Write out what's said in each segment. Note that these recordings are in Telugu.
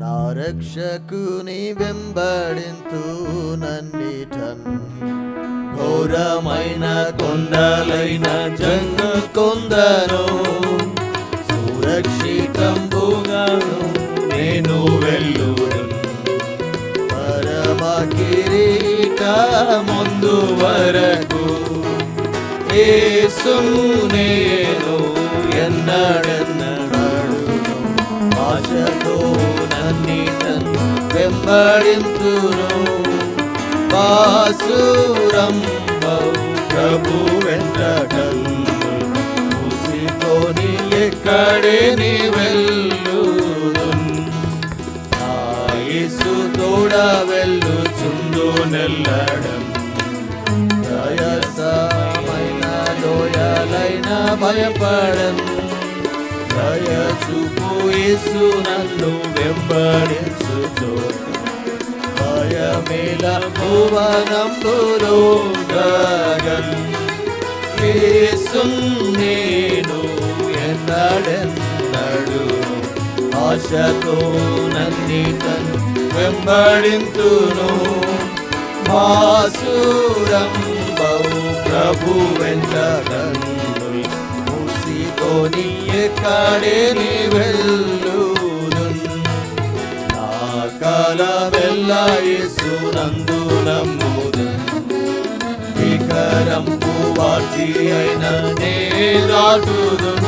నా రక్షకుని వెంబడింతు నన్నిటన్ ఘోరమైన కొండలైన జన్ను కొందను సురక్షితంబుగాను నేను వెళ్ళు పరమ కిరీట ముందు వరకు యేసు నేను ఎన్నడన్న ఆశతో నన్నిటను వెంబడింతును బాసురం ప్రభు వెంట మూసికొని ఎక్కడే నీ వెళ్ళుదున్ యేసు తోడ వెళ్ళుచుందు నెల్లడం. దయసమైన లోయలైన భయపడం. దయ చూపు యేసు నన్ను వెంబడించుచు. భయమేల భువనంబులో గగన్ యేసు నేను ఎన్నడెన్నడు ఆశతో నన్నితన్ వెంబడింతును. మాసురం బహు ప్రభు వెంట కన్నుల్ మూసికొని ఎక్కడే కాలమెల్ల యేసునందు నమ్ముదున్ వికరంపు వాటి అయిన నే దాటుదున్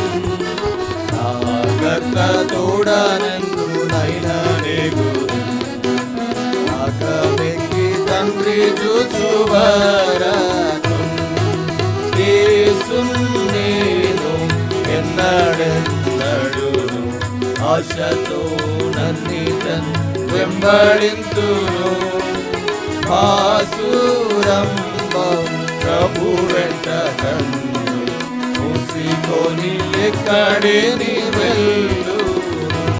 నా తోడనందు నైన నేగుదున్ ఆకమెక్కి తండ్రి చూచువరకున్ యేసున్ నేను ఎన్నడెన్నడు ఆశతో నన్ను తండ్రి భాసురం ప్రభు వెంట కన్ను మూసికొని ఎక్కడే నీ వెళ్ళు